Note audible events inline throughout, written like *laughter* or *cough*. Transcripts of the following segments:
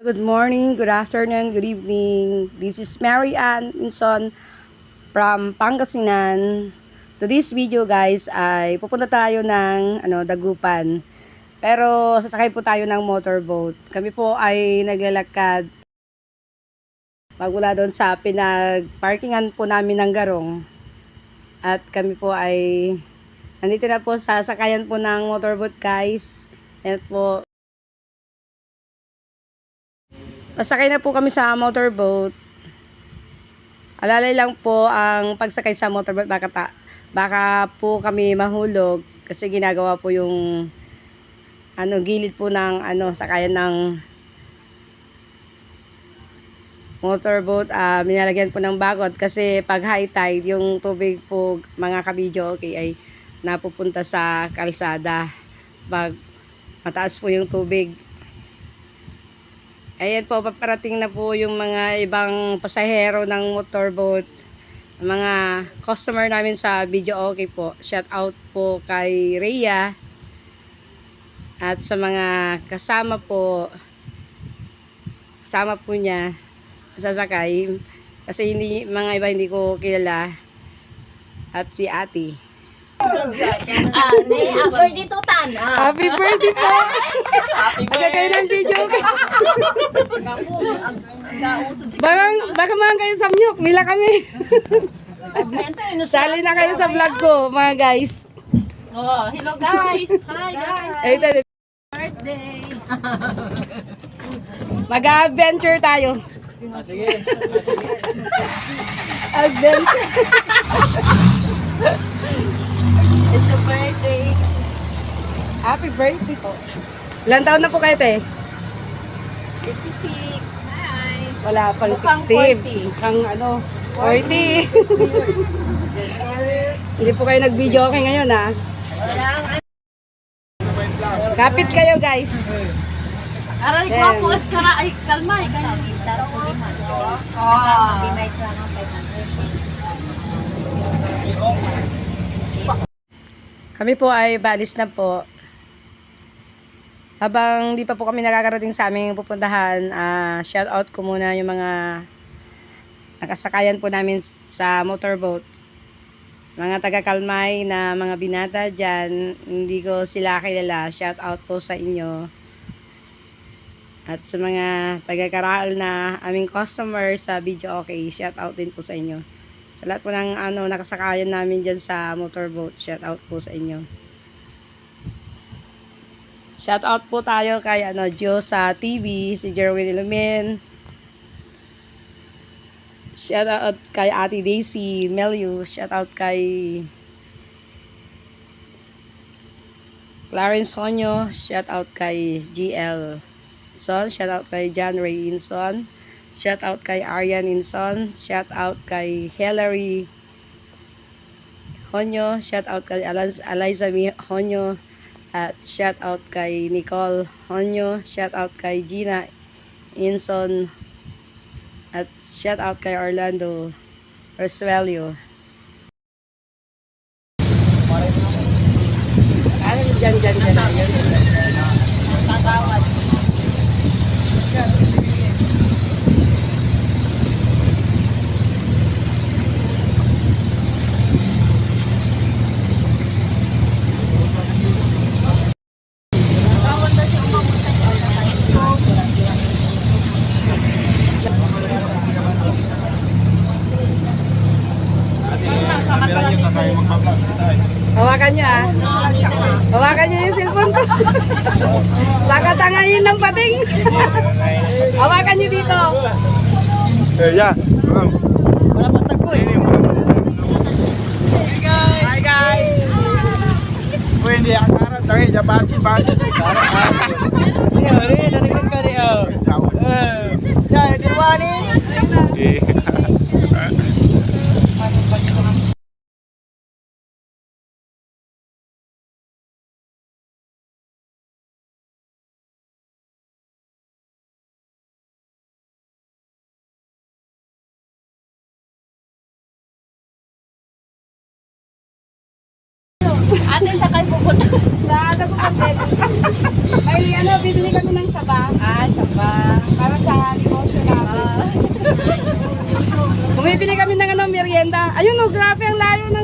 Good morning, good afternoon, good evening. This is Mary Ann Inson from Pangasinan. To this video guys ay pupunta tayo ng ano, Dagupan. Pero sasakay po tayo ng motorboat. Kami po ay naglalakad magmula doon sa pinag-parkingan po namin ng Garong. At kami po ay nandito na po sa sakayan po ng motorboat guys. Yan po, Pasakay na po kami sa motorboat. Alalay lang po ang pagsakay sa motorboat. Baka, ta, baka po kami mahulog kasi ginagawa po yung ano gilid po ng ano sakayan ng motorboat. Ah minalagyan po ng bagot kasi pag high tide yung tubig po mga kabidyo okay ay napupunta sa kalsada. Pag mataas po yung tubig Ayan po, paparating na po yung mga ibang pasahero ng motorboat. Mga customer namin sa video okay po. Shout out po kay Rhea. At sa mga kasama po, kasama po niya, sasakay. Kasi hindi, mga iba hindi ko kilala. At si ate. Ah, ne, after dito tan. Ah, Happy birthday po! happy Magkakayo ng video okay. Naku, ang nausod si Baka, mga kayo sa miyok, nila kami. Sali na kayo sa vlog ko, mga guys. Oh, hello guys. Hi guys. Ay, ito, Birthday. Mag-adventure tayo. sige. Adventure. *laughs* It's a birthday. Happy birthday po. Ilan taon na po kayo, te? 56. Hi. Wala pang Mukhang 60. Mukhang ano, 40. *laughs* Hindi po kayo nag-video okay ngayon, ha? Kapit kayo, guys. Aray, Then- ko at kara ay kalma ay kaya. Ah. Kami po ay balis na po. Habang di pa po kami nakakarating sa aming pupuntahan, ah, shout out ko muna yung mga nakasakayan po namin sa motorboat. Mga taga-Kalmay na mga binata dyan, hindi ko sila kilala. Shout out po sa inyo. At sa mga taga-Karaal na aming customer sa video okay, shout out din po sa inyo. Sa lahat po ng ano, nakasakayan namin dyan sa motorboat, shout out po sa inyo. Shout out po tayo kay ano, Gio sa TV, si Jerwin Ilumin. Shout out kay Ate Daisy Meliu. Shout out kay Clarence Honyo. Shout out kay GL Inson. Shout out kay John Ray Inson. Shout out kay Aryan Inson. Shout out kay Hillary Honyo. Shout out kay Eliza Honyo. At shout out kay Nicole Honyo. Shout out kay Gina Inson. At shout out kay Orlando Rosuelio. Ano dyan, dyan, dyan, dyan. Tatawad. Hawakan nyo ah. Hawakan nyo yung cellphone ko. Baka tangayin ng pating. *laughs* Hawakan nyo dito. Eh, ya. Ma'am. Wala pa tagoy. Ini, ma'am. Hi guys. Uy, hindi ang karat. Tangi, ya basi, basi. Karat, karat. Ini hari narinig ka ni oh. Sawat. Eh, ya di rumah ni. Eh. Ano sa kayo pupunta? sa ano po kapit? May ano, bibili kami ng saba. Ah, saba. Para sa negosyo namin. Ah. Bumibili kami ng ano, merienda. Ayun o, oh, grabe ang layo na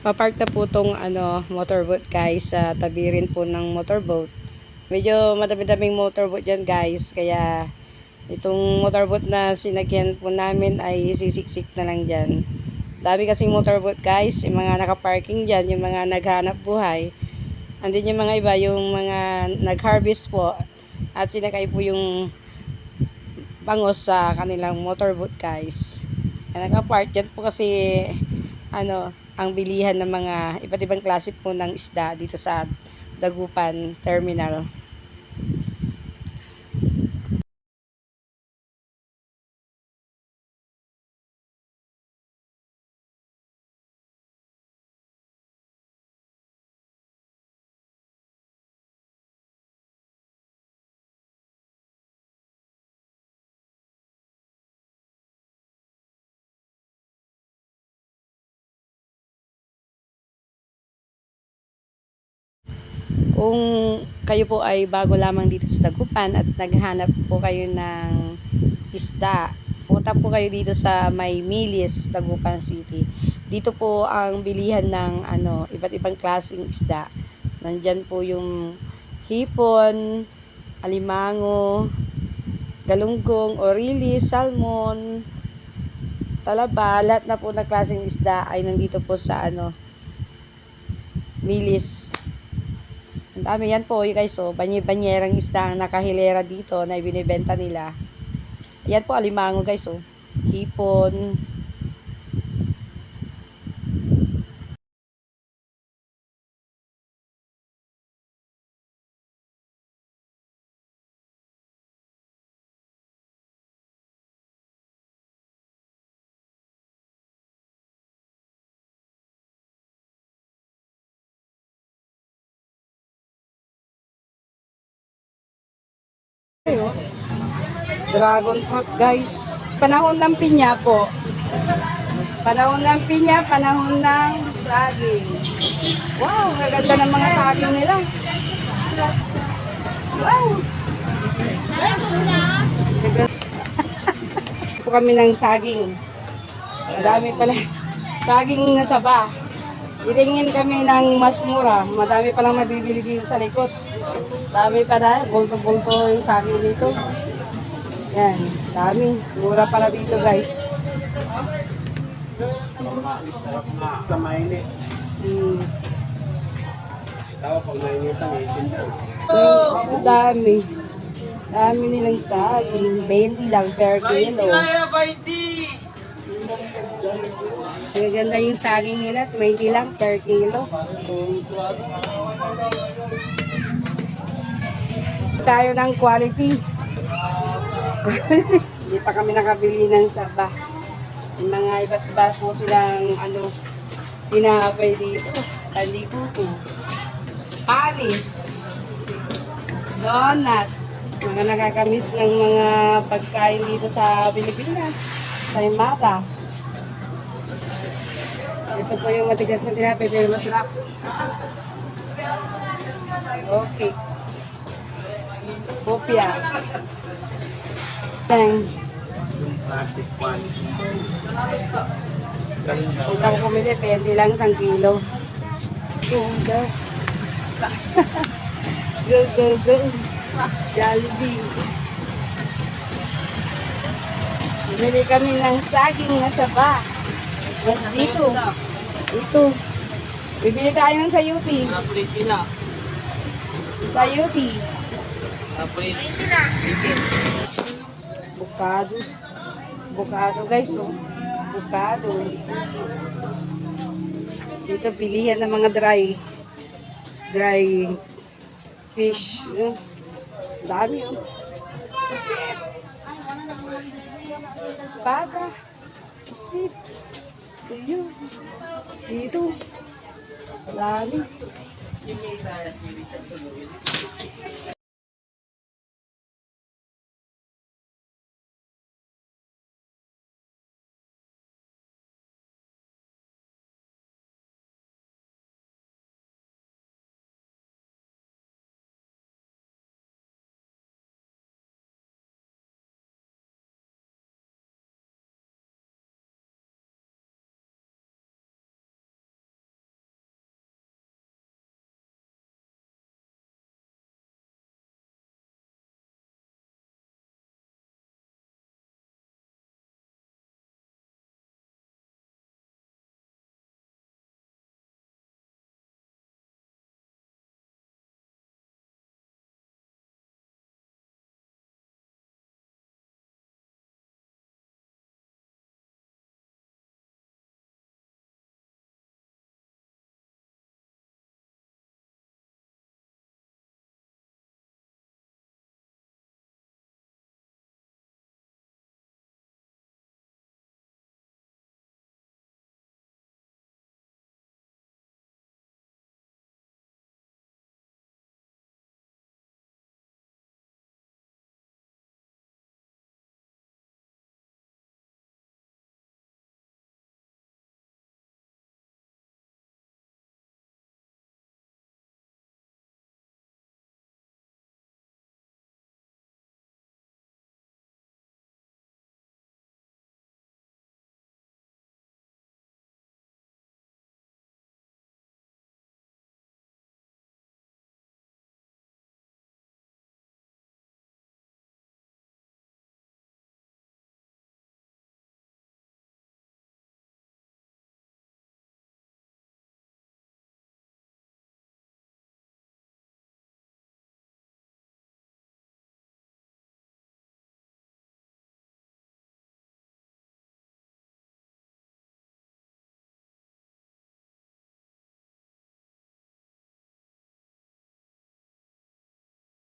Papark na po tong ano, motorboat guys sa tabi rin po ng motorboat. Medyo madami-daming motorboat dyan guys. Kaya itong motorboat na sinagyan po namin ay sisiksik na lang dyan. Dami kasing motorboat guys. Yung mga nakaparking dyan, yung mga naghanap buhay. Andin yung mga iba, yung mga nag-harvest po. At sinakay po yung bangos sa kanilang motorboat guys. Kaya nakapark dyan po kasi ano, ang bilihan ng mga iba't ibang klase po ng isda dito sa Dagupan Terminal. Kung kayo po ay bago lamang dito sa Dagupan at naghanap po kayo ng isda, punta po kayo dito sa May Milis, Dagupan City. Dito po ang bilihan ng ano, iba't ibang klaseng isda. Nandyan po yung hipon, alimango, galunggong, orili, salmon, talaba, lahat na po ng klaseng isda ay nandito po sa ano, Milis. Ang dami yan po, you guys, oh, banye-banyerang isda ang nakahilera dito na ibinibenta nila. Yan po, alimango, guys, oh. Hipon. Dragon fruit, guys. Panahon ng pinya po. Panahon ng pinya, panahon ng saging. Wow, ang gaganda ng mga saging nila. Wow! *laughs* po kami ng saging. Madami pala. *laughs* Saging na saba. Itingin kami ng mas mura. Madami palang mabibili dito sa likod. Dami pa na. Bulto-bulto yung saging dito. Yan. Dami. Mura pala dito guys. Sa mainit. Hmm. Tawag pag mainit ang isin. Ang dami. Dami nilang saging. 20 lang per kilo. Ang ganda yung saging nila. 20 lang per kilo. Tayo ng quality. Hindi pa kami nakabili ng saba. Yung mga iba't iba po silang ano, tinapay dito. Talikuto. Paris. Donut. Mga nakakamiss ng mga pagkain dito sa Pilipinas. Sa Imata. Ito po yung matigas na tinapay pero masarap. Okay. Kopya. Tang. Kung ako pumili, pwede lang isang kilo. Go, go. go, go. Jollibee. Bumili kami ng saging na saba. Mas dito. Ito. Bibili tayo ng sayuti. Sayuti. Bukado. Bukado guys, oh. Bukado. Dito pilihan ng mga dry dry fish. Oh. Dami oh. Pusit. Espada. Pusit. Tuyo. Dito. Dami.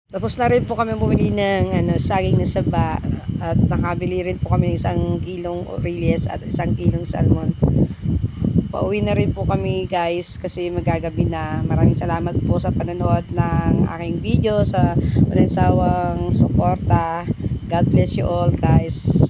Tapos na rin po kami bumili ng ano, saging na saba at nakabili rin po kami ng isang kilong Aurelius at isang kilong salmon. Pauwi na rin po kami guys kasi magagabi na. Maraming salamat po sa panonood ng aking video sa walang sawang suporta. God bless you all guys.